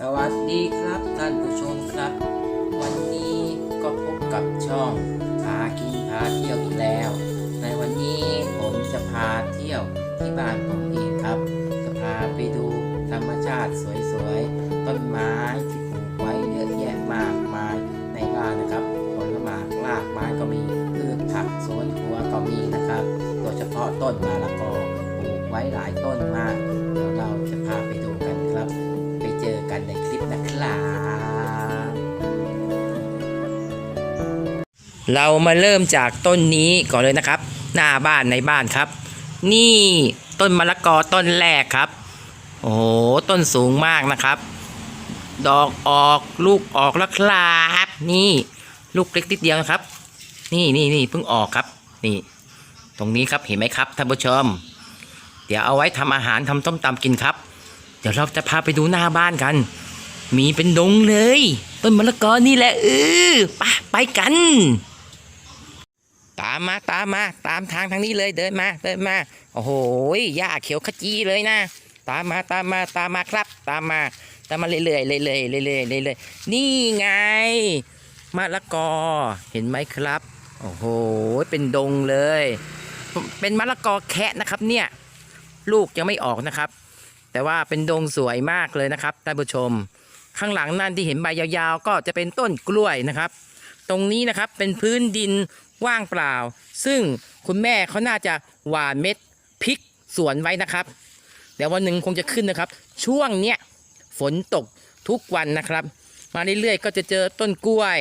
สวัสดีครับท่านผู้ชมครับ วันนี้ก็พบกับช่องพากินพาเที่ยวอีกแล้ว ในวันนี้ผมจะพาเที่ยวที่บ้านผมเองครับ จะพาไปดูธรรมชาติสวยๆ ต้นไม้ที่ปลูกไว้เยอะแยะมากมายในบ้านนะครับผลไม้รากไม้ก็มีพืชผักสวนครัวก็มีนะครับ โดยเฉพาะต้นมะละกอปลูกไว้หลายต้นมาก เรามาเริ่มจากต้นนี้ก่อนเลยนะครับ หน้าบ้านในบ้านครับ นี่ต้นมะละกอต้นแรกครับ โอ้โหต้นสูงมากนะครับ ดอกออกลูกออกแล้วครับนี่ลูกเล็กนิดเดียวนะครับ นี่นี่นี่เพิ่งออกครับ นี่ ตรงนี้ครับเห็นไหมครับท่านผู้ชม เดี๋ยวเอาไว้ทำอาหารทำต้มตำกินครับ เดี๋ยวเราจะพาไปดูหน้าบ้านกัน มีเป็นดงเลย ต้นมะละกอนี่แหละเออไปไปกัน ตามมาตามมาตามทางทางนี้เลยเดินมาเดินมาโอ้โหหญ้าเขียวขจีเลยนะ ตามมาตามมาตามมาครับ ตามมาตามมาเรื่อยๆเรื่อยๆเรื่อยๆเรื่อยๆนี่ไงมะละกอเห็นไหมครับโอ้โหเป็นดงเลย เป็นมะละกอแคะนะครับเนี่ยลูกยังไม่ออกนะครับ แต่ว่าเป็นดงสวยมากเลยนะครับท่านผู้ชม ข้างหลังนั่นที่เห็นใบยาวๆ ก็จะเป็นต้นกล้วยนะครับ ตรงนี้นะครับเป็นพื้นดิน ว่างเปล่า ซึ่งคุณแม่เขาน่าจะหว่านเม็ดพริกสวนไว้นะครับเดี๋ยววันหนึ่งคงจะขึ้นนะครับ ช่วงเนี้ยฝนตกทุกวันนะครับ มาเรื่อยๆก็จะเจอต้นกล้วย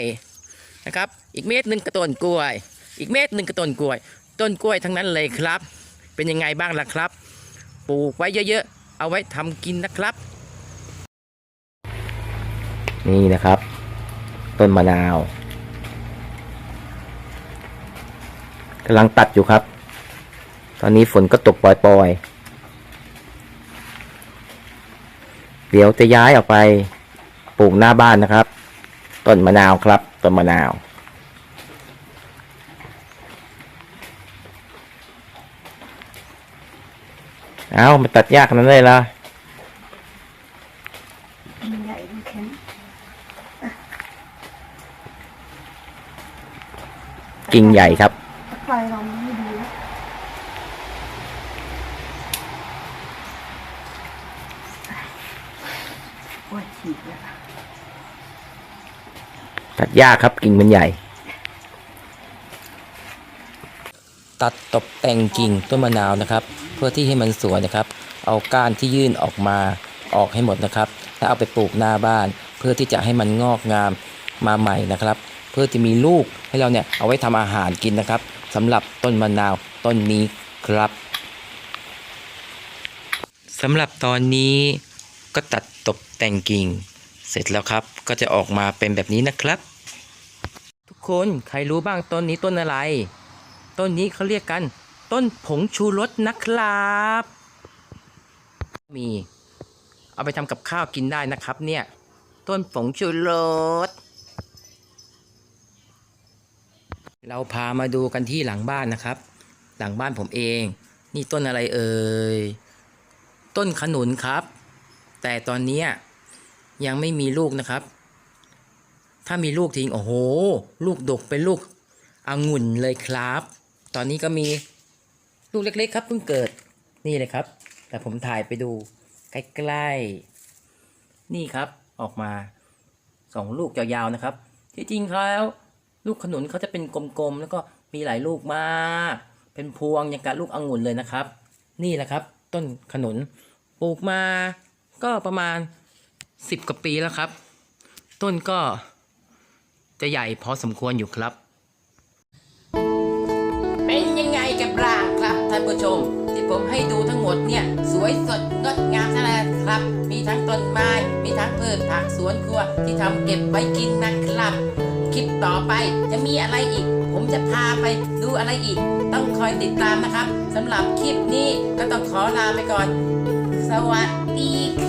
นะครับ อีกเม็ดหนึ่งกระต้นกล้วย อีกเม็ดหนึ่งกระต้นกล้วย ต้นกล้วยทั้งนั้นเลยครับ เป็นยังไงบ้างล่ะครับ ปลูกไว้เยอะๆ เอาไว้ทำกินนะครับ นี่นะครับ ต้นมะนาว กำลังตัดอยู่ครับ ตอนนี้ฝนก็ตกปล่อยๆ เดี๋ยวจะย้ายออกไปปลูกหน้าบ้านนะครับ ต้นมะนาวครับ ต้นมะนาว เอามาตัดยากนั้นเลยละมันใหญ่ดูแข็งกิ่งใหญ่ครับ ไฟเราไม่ดีแล้วโอ้ยฉีดแล้วตัดยากครับกิ่งมันใหญ่ ตัดตกแต่งกิ่งต้นมะนาวนะครับ เพื่อที่ให้มันสวยนะครับ เอาก้านที่ยื่นออกมาออกให้หมดนะครับ แล้วเอาไปปลูกหน้าบ้าน เพื่อที่จะให้มันงอกงามมาใหม่นะครับ เพื่อที่มีลูกให้เราเนี่ยเอาไว้ทำอาหารกินนะครับ สำหรับต้นมะนาวต้นนี้ครับสำหรับตอนนี้ก็ตัดตกแต่งกิ่ง เสร็จแล้วครับ ก็จะออกมาเป็นแบบนี้นะครับ ทุกคนใครรู้บ้างต้นนี้ต้นอะไร ต้นนี้เขาเรียกกัน ต้นผงชูรสนะครับ มี เอาไปทำกับข้าวกินได้นะครับเนี่ย ต้นผงชูรส เราพามาดูกันที่หลังบ้านนะครับ หลังบ้านผมเอง นี่ต้นอะไรเอ่ย ต้นขนุนครับ แต่ตอนเนี้ยยังไม่มีลูกนะครับ ถ้ามีลูกทิ้งโอ้โห ลูกดกเป็นลูกองุ่นเลยครับ ตอนนี้ก็มีลูกเล็ก ๆ ครับเพิ่งเกิด นี่เลยครับ แต่ผมถ่ายไปดูใกล้ๆ นี่ครับออกมาสองลูกยาวๆนะครับ ที่จริงแล้ว ลูกขนุนเขาจะเป็นกลมๆแล้วก็มีหลายลูกมาก เป็นพวงอย่างกับลูกองุ่นเลยนะครับ นี่แหละครับ ต้นขนุนปลูกมาก็ประมาณสิบกว่าปีแล้วครับ ต้นก็จะใหญ่พอสมควรอยู่ครับ เป็นยังไงกันบ้างครับท่านผู้ชม ที่ผมให้ดูทั้งหมดเนี่ย สวยสดงดงามทั้งนั้นครับ มีทั้งต้นไม้ มีทั้งพืชผักสวนครัวที่ทำเก็บไว้กินนะครับ คลิปต่อไปจะมีอะไรอีก ผมจะพาไปดูอะไรอีก ต้องคอยติดตามนะครับสำหรับคลิปนี้ก็ต้องขอลาไปก่อน สวัสดีค่ะ